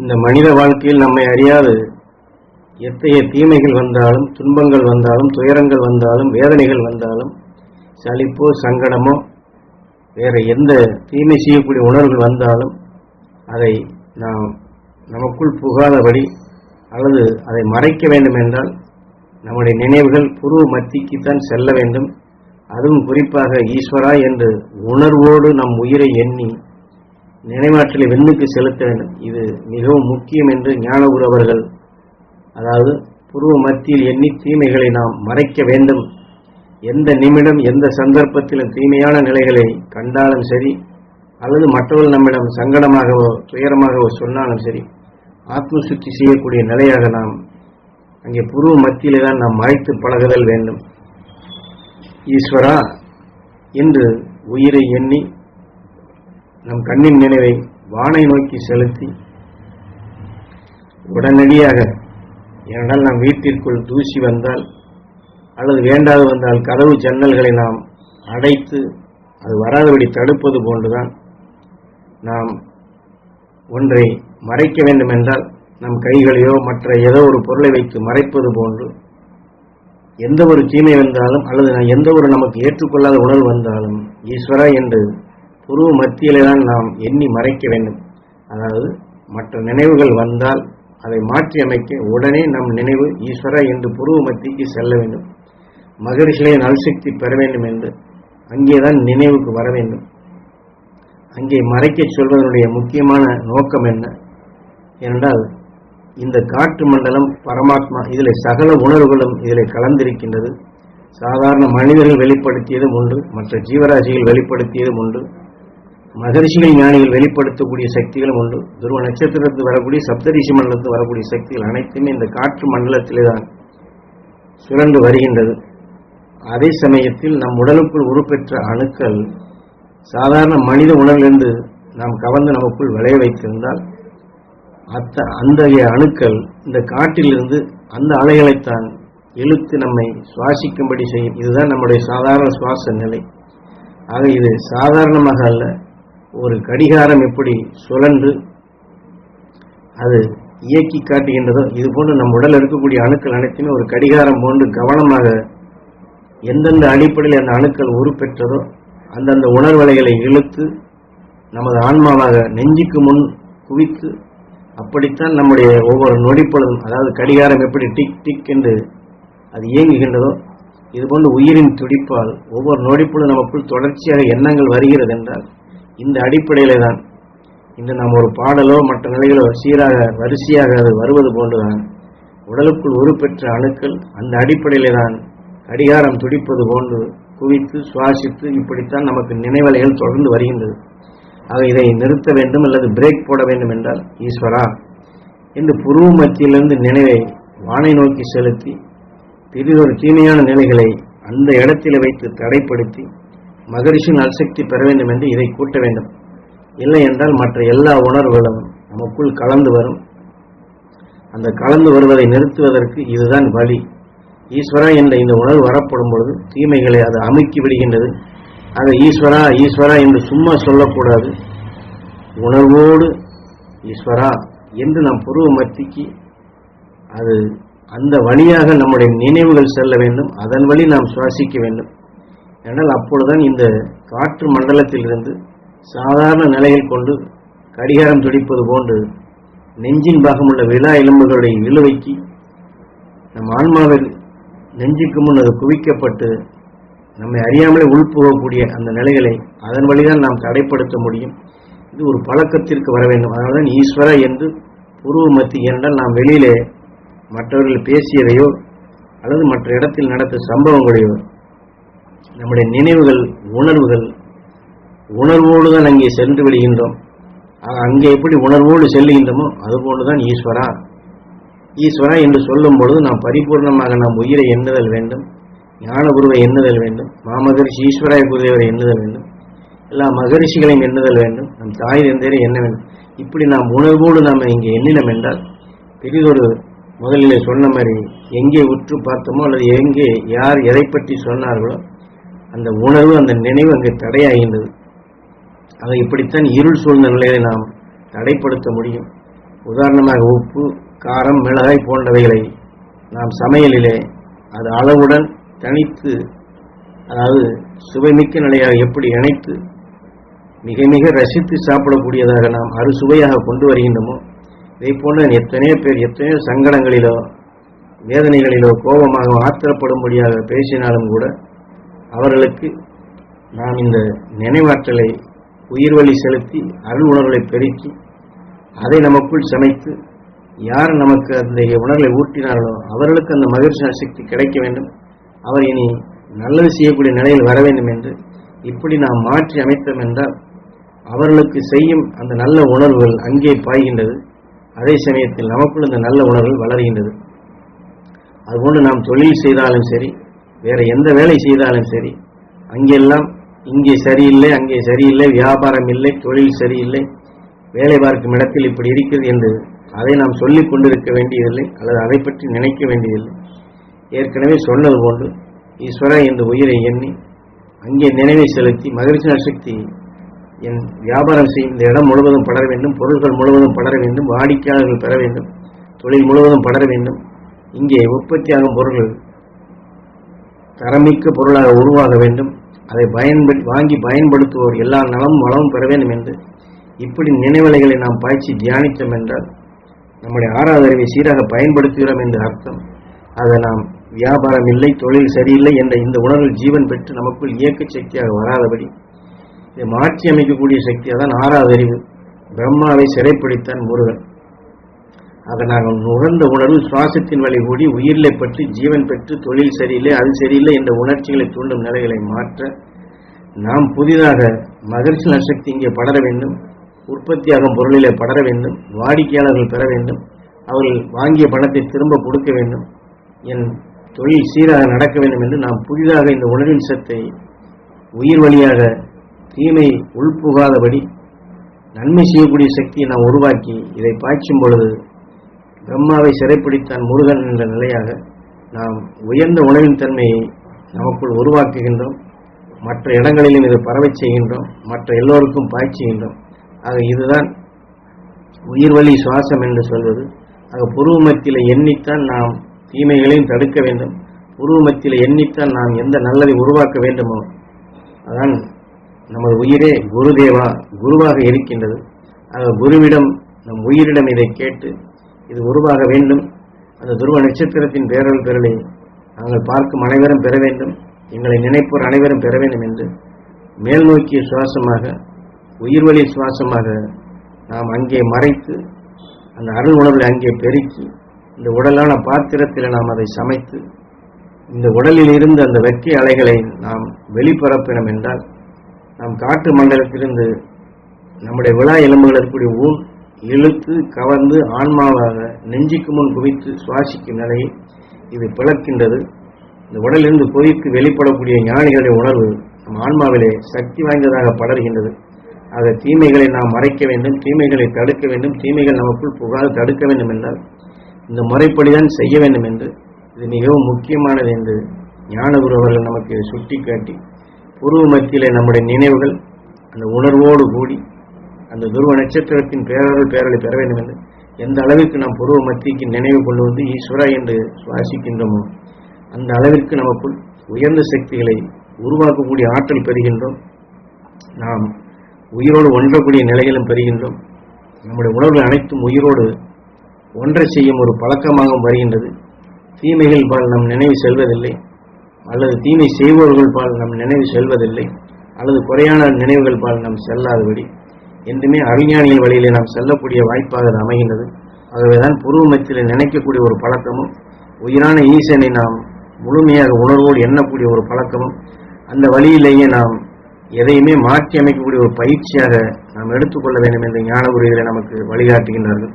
இந்த மனித வாழ்க்கையில் நம்மை அறியாது. எத்தகைய தீமைகள் வந்தாலும் துன்பங்கள் வந்தாலும் துயரங்கள் வந்தாலும் வேதனைகள் வந்தாலும் சலிப்போ சங்கடமோ வேற எந்த தீமை செய்யக்கூடிய உணர்வுகள் வந்தாலும் அதை நாம் நமக்குள் புகாதபடி அல்லது அதை மறைக்க வேண்டும் என்றால் நம்முடைய நினைவுகள் புருவ மத்திக்குத்தான் செல்ல வேண்டும். அதுவும் குறிப்பாக ஈஸ்வரா என்று உணர்வோடு நம் உயிரை எண்ணி நினைவாற்றலை வெண்ணுக்கு செலுத்த வேண்டும். இது மிகவும் முக்கியம் என்று ஞானகுரு அவர்கள் அதாவது புருவ மத்தியில் எண்ணி தீமைகளை நாம் மறைக்க வேண்டும். எந்த நிமிடம் எந்த சந்தர்ப்பத்திலும் தீமையான நிலைகளை கண்டாலும் சரி அல்லது மற்றவர்கள் நம்மிடம் சங்கடமாகவோ துயரமாகவோ சொன்னாலும் சரி ஆத்ம சுத்தி செய்யக்கூடிய நிலையாக நாம் அங்கே புருவ மத்தியிலே தான் நாம் மறைத்து பழகுதல் வேண்டும். ஈஸ்வரா என்று உயிரை எண்ணி நம் கண்ணின் நினைவை வானை நோக்கி செலுத்தி உடனடியாக ஏனென்றால் நம் வீட்டிற்குள் தூசி வந்தால் அல்லது வேண்டாது வந்தால் கதவு ஜன்னல்களை நாம் அடைத்து அது வராதபடி தடுப்பது போன்றுதான் நாம் ஒன்றை மறைக்க வேண்டுமென்றால் நம் கைகளையோ மற்ற ஏதோ ஒரு பொருளை வைத்து மறைப்பது போன்று எந்த ஒரு தீமை வந்தாலும் அல்லது எந்த ஒரு நமக்கு ஏற்றுக்கொள்ளாத உணர்வு வந்தாலும் ஈஸ்வரா என்று புருவ மத்தியிலே தான் நாம் எண்ணி மறைக்க வேண்டும். அதாவது மற்ற நினைவுகள் வந்தால் அதை மாற்றி அமைக்க உடனே நம் நினைவு ஈஸ்வரா என்று புருவ மத்திக்கு செல்ல வேண்டும். மகரிஷிலே நல்சக்தி பெற வேண்டும் என்று அங்கேதான் நினைவுக்கு வர வேண்டும். அங்கே மறைக்கச் சொல்வதனுடைய முக்கியமான நோக்கம் என்ன? என்றால் இந்த காற்று மண்டலம் பரமாத்மா இதில் சகல உணர்வுகளும் இதில் கலந்திருக்கின்றது. சாதாரண மனிதர்கள் வெளிப்படுத்தியதும் உண்டு மற்ற ஜீவராசிகள் வெளிப்படுத்தியதும் உண்டு. மகரிஷிகள் ஞானிகள் வெளிப்படுத்தக்கூடிய சக்திகளும் உண்டு. துருவ நட்சத்திரத்தில் வரக்கூடிய சப்தரிஷி மண்டலத்தில் வரக்கூடிய சக்திகள் அனைத்துமே இந்த காற்று மண்டலத்திலே தான் சுழன்று வருகின்றது. அதே சமயத்தில் நம் உடலுக்குள் உருப்பெற்ற அணுக்கள் சாதாரண மனித உணர்விலிருந்து நாம் கவர்ந்து நமக்குள் விளைய வைத்திருந்தால் அத்த அந்த அணுக்கள் இந்த காற்றிலிருந்து அந்த அலைகளைத்தான் இழுத்து நம்மை சுவாசிக்கும்படி செய்யும். இதுதான் நம்முடைய சாதாரண சுவாச நிலை. ஆக இது சாதாரணமாக அல்ல ஒரு கடிகாரம் எப்படி சுழன்று அது இயக்கி காட்டுகின்றதோ இது போன்று நம் உடல் இருக்கக்கூடிய அணுக்கள் அனைத்துமே ஒரு கடிகாரம் போன்று கவனமாக எந்தெந்த அடிப்படையில் அந்த அணுக்கள் உருப்பெற்றதோ அந்தந்த உணர்வலைகளை இழுத்து நமது ஆன்மாவாக நெஞ்சுக்கு முன் குவித்து அப்படித்தான் நம்முடைய ஒவ்வொரு நொடிப்பொழுதும் அதாவது கடிகாரம் எப்படி டிக் டிக் என்று அது இயங்குகின்றதோ இதுபோன்று உயிரின் துடிப்பால் ஒவ்வொரு நொடிப்பொழுதும் நமக்குள் தொடர்ச்சியாக எண்ணங்கள் வருகிறது என்றால் இந்த அடிப்படையில தான் இந்த நாம் ஒரு பாடலோ மற்ற நிலைகளோ சீராக வரிசையாக அது வருவது போன்றுதான். உடலுக்குள் உருப்பெற்ற அணுக்கள் அந்த அடிப்படையிலே தான் கடிகாரம் துடிப்பது போன்று குவித்து சுவாசித்து இப்படித்தான் நமக்கு நினைவலைகள் தொடர்ந்து வருகின்றது. ஆக இதை நிறுத்த வேண்டும் அல்லது பிரேக் போட வேண்டும் என்றால் ஈஸ்வரா! என்று புருவ மத்தியிலிருந்து நினைவை வானை நோக்கி செலுத்தி பெரிதொரு தீமையான நிலைகளை அந்த இடத்தில் வைத்து தடைப்படுத்தி மகரிஷி நல்சக்தி பெற வேண்டும் என்று இதை கூட்ட வேண்டும். இல்லை என்றால் மற்ற எல்லா உணர்வுகளும் நமக்குள் கலந்து வரும். அந்த கலந்து வருவதை நிறுத்துவதற்கு இதுதான் வழி. ஈஸ்வரா என்ற இந்த உணர்வு வரப்படும் பொழுது தீமைகளை அது அமுக்கி விடுகின்றது. ஆக ஈஸ்வரா ஈஸ்வரா என்று சும்மா சொல்லக்கூடாது. உணர்வோடு ஈஸ்வரா என்று நம் புருவ மத்திக்கு அது அந்த வழியாக நம்முடைய நினைவுகள் செல்ல வேண்டும். அதன் வழி நாம் சுவாசிக்க வேண்டும். ஏனால் அப்பொழுதுதான் இந்த காற்று மண்டலத்திலிருந்து சாதாரண நிலையில் கொண்டு கடிகாரம் துடிப்பது போன்று நெஞ்சின் பாகமுள்ள விழா எலும்புகளுடைய இழுவைக்கு நம் ஆன்மாவில் நெஞ்சுக்கு முன் அது குவிக்கப்பட்டு நம்மை அறியாமலே உள்புகக்கூடிய அந்த நிலைகளை அதன் வழிதான் நாம் தடைப்படுத்த முடியும். இது ஒரு பழக்கத்திற்கு வர வேண்டும். அதனால்தான் ஈஸ்வர என்று புருவ மத்தி என்றால் நாம் வெளியிலே மற்றவர்கள் பேசியதையோ அல்லது மற்ற இடத்தில் நடத்த சம்பவங்களையோ நம்முடைய நினைவுகள் உணர்வுகள் உணர்வோடு தான் அங்கே சென்று விடுகின்றோம். அங்கே எப்படி உணர்வோடு செல்லுகின்றோமோ அதுபோன்றுதான் ஈஸ்வரா. ஈஸ்வரா என்று சொல்லும் பொழுது நாம் பரிபூர்ணமாக நாம் உயிரை எண்ணுதல் வேண்டும் ஞான குருவை எண்ணுதல் வேண்டும் மாமகரிஷி ஈஸ்வராய குருதேவரை எண்ணுதல் வேண்டும் எல்லா மகரிஷிகளையும் எண்ணுதல் வேண்டும் நம் தாய் தந்தையரை எண்ண வேண்டும். இப்படி நாம் உணர்வோடு நாம் இங்கே எண்ணினோம் என்றால் பெரிதொரு முதலிலே சொன்ன மாதிரி எங்கே உற்று பார்த்தோமோ அல்லது எங்கே யார் எதை பற்றி சொன்னார்களோ அந்த உணர்வு அந்த நினைவு அங்கே தடையாகின்றது அதை இப்படித்தான் இருள் சூழ்ந்த நிலையை நாம் தடைப்படுத்த முடியும். உதாரணமாக உப்பு காரம் மிளகாய் போன்றவைகளை நாம் சமையலிலே அது அளவுடன் தனித்து அதாவது சுவைமிக்க நிலையாக எப்படி இணைத்து மிக மிக ரசித்து சாப்பிடக்கூடியதாக நாம் அறுசுவையாக கொண்டு வருகின்றோமோ இதை போன்ற எத்தனையோ பேர் எத்தனையோ சங்கடங்களிலோ வேதனைகளிலோ கோபமாக ஆத்திரப்படும்படியாக பேசினாலும் கூட அவர்களுக்கு நாம் இந்த நினைவாற்றலை உயிர் வழி செலுத்தி அருள் உணர்வுகளை பெருக்கி அதை நமக்குள் சமைத்து யார் நமக்கு அந்த உணர்வை ஊட்டினார்களோ அவர்களுக்கு அந்த மகிழ்ச்சி சக்தி கிடைக்க வேண்டும். அவர் இனி நல்லது செய்யக்கூடிய நிலையில் வர வேண்டும் என்று இப்படி நாம் மாற்றி அமைத்தோம் என்றால் அவர்களுக்கு செய்யும் அந்த நல்ல உணர்வுகள் அங்கே பாய்கின்றது. அதே சமயத்தில் நமக்குள் அந்த நல்ல உணர்வுகள் வளர்கின்றது. அதுபோன்று நாம் தொழில் செய்தாலும் சரி வேற எந்த வேலை செய்தாலும் சரி அங்கெல்லாம் இங்கே சரியில்லை அங்கே சரியில்லை வியாபாரம் இல்லை தொழில் சரியில்லை வேலை பார்க்கும் இடத்தில் இப்படி இருக்கிறது என்று அதை நாம் சொல்லிக் கொண்டிருக்க வேண்டியதில்லை அல்லது அதை பற்றி நினைக்க வேண்டியதில்லை. ஏற்கனவே சொன்னது போன்று ஈஸ்வரா என்ற உயிரை எண்ணி அங்கே நினைவை செலுத்தி மகிழ்ச்சி சக்தி என் வியாபாரம் செய்யும் இந்த இடம் முழுவதும் படர வேண்டும் பொருள்கள் முழுவதும் படர வேண்டும் வாடிக்கையாளர்கள் பெற வேண்டும் தொழில் முழுவதும் படர வேண்டும் இங்கே உற்பத்தியாகும் பொருள்கள் தரமிக்க பொருளாக உருவாக வேண்டும். அதை பயன்படு வாங்கி பயன்படுத்துவோர் எல்லா நலமும் வளமும் பெற வேண்டும் என்று இப்படி நினைவலைகளை நாம் பாய்ச்சி தியானித்தோம் என்றால் நம்முடைய ஆறாவது அறிவை சீராக பயன்படுத்துகிறோம் என்று அர்த்தம். அதை நாம் வியாபாரம் இல்லை தொழில் சரியில்லை என்ற இந்த உணர்வில் ஜீவன் பெற்று நமக்குள் இயக்க சக்தியாக வராதபடி இதை மாற்றி அமைக்கக்கூடிய சக்தியாக தான் ஆறாவது அறிவு பிரம்மாவை சிறைப்பிடித்தான் முருகன். அதை நாங்கள் நுகர்ந்த உணர்வு சுவாசத்தின் வழி கூடி உயிரிலை பற்றி ஜீவன் பெற்று தொழில் சரியில்லை அது சரியில்லை என்ற உணர்ச்சிகளை தூண்டும் நிலைகளை மாற்ற நாம் புதிதாக மகிழ்ச்சி நசக்தி இங்கே படர வேண்டும் உற்பத்தியாகும் பொருளிலே படர வேண்டும் வாடிக்கையாளர்கள் பெற வேண்டும் அவர்கள் வாங்கிய பணத்தை திரும்ப கொடுக்க வேண்டும் என் தொழில் சீராக நடக்க வேண்டும் என்று நாம் புதிதாக இந்த உணர்வின் சத்தை உயிர் வழியாக தீமை உள்புகாதபடி நன்மை செய்யக்கூடிய சக்தியை நாம் உருவாக்கி இதை பாய்ச்சும் பொழுது பிரம்மாவை சிறைப்பிடித்தான் முருகன் என்ற நிலையாக நாம் உயர்ந்த உணவின் தன்மையை நமக்குள் உருவாக்குகின்றோம். மற்ற இடங்களிலும் இதை பரவச் செய்கின்றோம். மற்ற எல்லோருக்கும் பாய்ச்சுகின்றோம் ஆக இதுதான் உயிர்வழி சுவாசம் என்று சொல்வது. ஆக புருவமத்தில எண்ணித்தான் நாம் தீமைகளையும் தடுக்க வேண்டும். புருவமத்தில எண்ணித்தான் நாம் எந்த நல்லதை உருவாக்க வேண்டுமோ அதான் நமது உயிரே குருதேவா குருவாக இருக்கின்றது. ஆக குருவிடம் நம் உயிரிடம் இதை கேட்டு இது உருவாக வேண்டும். அந்த துருவ நட்சத்திரத்தின் பேரல் பெறலை நாங்கள் பார்க்கும் அனைவரும் பெற வேண்டும். எங்களை நினைப்போர் அனைவரும் பெற வேண்டும் என்று மேல் நோக்கிய சுவாசமாக உயிர்வழி சுவாசமாக நாம் அங்கே மறைத்து அந்த அருள் உணர்வை அங்கே பெருக்கி இந்த உடலான பாத்திரத்தில் நாம் அதை சமைத்து இந்த உடலில் இருந்து அந்த வெற்றி அலைகளை நாம் வெளிப்பரப்பினோம் என்றால் நாம் காட்டு மண்டலத்திலிருந்து நம்முடைய விழா எலும்புகள் இருக்கக்கூடிய ஊர் இழுத்து கவர்ந்து ஆன்மாவாக நெஞ்சுக்கு முன் குவித்து சுவாசிக்கும் நிலையை இது பிளக்கின்றது. இந்த உடலிருந்து கொதித்து வெளிப்படக்கூடிய ஞானிகளுடைய உணர்வு நம் ஆன்மாவிலே சக்தி வாய்ந்ததாக படர்கின்றது. ஆக தீமைகளை நாம் மறைக்க வேண்டும் தீமைகளை தடுக்க வேண்டும் தீமைகள் நமக்குள் புகாது தடுக்க வேண்டும் என்றால் இந்த முறைப்படிதான் செய்ய வேண்டும் என்று இது மிகவும் முக்கியமானது என்று ஞானகுரு அவர்கள் நமக்கு சுட்டிக்காட்டி பூர்வ மத்தியிலே நம்முடைய நினைவுகள் அந்த உணர்வோடு கூடி அந்த துருவ நட்சத்திரத்தின் பேரருள் பேரலை பெற வேண்டும் என்று எந்த அளவிற்கு நாம் பூர்வ மத்திக்கு நினைவு கொள்வது ஈஸ்வரா என்று சுவாசிக்கின்றோமோ அந்த அளவிற்கு நமக்குள் உயர்ந்த சக்திகளை உருவாக்கக்கூடிய ஆற்றல் பெறுகின்றோம். நாம் உயிரோடு ஒன்றக்கூடிய நிலைகளும் பெறுகின்றோம். நம்முடைய உணர்வுகள் அனைத்தும் உயிரோடு ஒன்றை செய்யும் ஒரு பழக்கமாகவும் வருகின்றது. தீமைகள் பால் நம் நினைவு செல்வதில்லை. அல்லது தீமை செய்பவர்கள் பால் நம் நினைவு செல்வதில்லை. அல்லது குறையான நினைவுகள் பால் நாம் செல்லாதபடி. என்றுமே அறிஞானியின் வழியிலே நாம் செல்லக்கூடிய வாய்ப்பாக அது அமைகின்றது. ஆகவேதான் புருவ நினைக்கக்கூடிய ஒரு பழக்கமும் உயிரான ஈசனை நாம் முழுமையாக உணர்வோடு எண்ணக்கூடிய ஒரு பழக்கமும் அந்த வழியிலேயே நாம் எதையுமே மாற்றி அமைக்கக்கூடிய ஒரு பயிற்சியாக நாம் எடுத்துக்கொள்ள வேண்டும் என்று ஞானகுருவிகளை நமக்கு வழிகாட்டுகின்றார்கள்.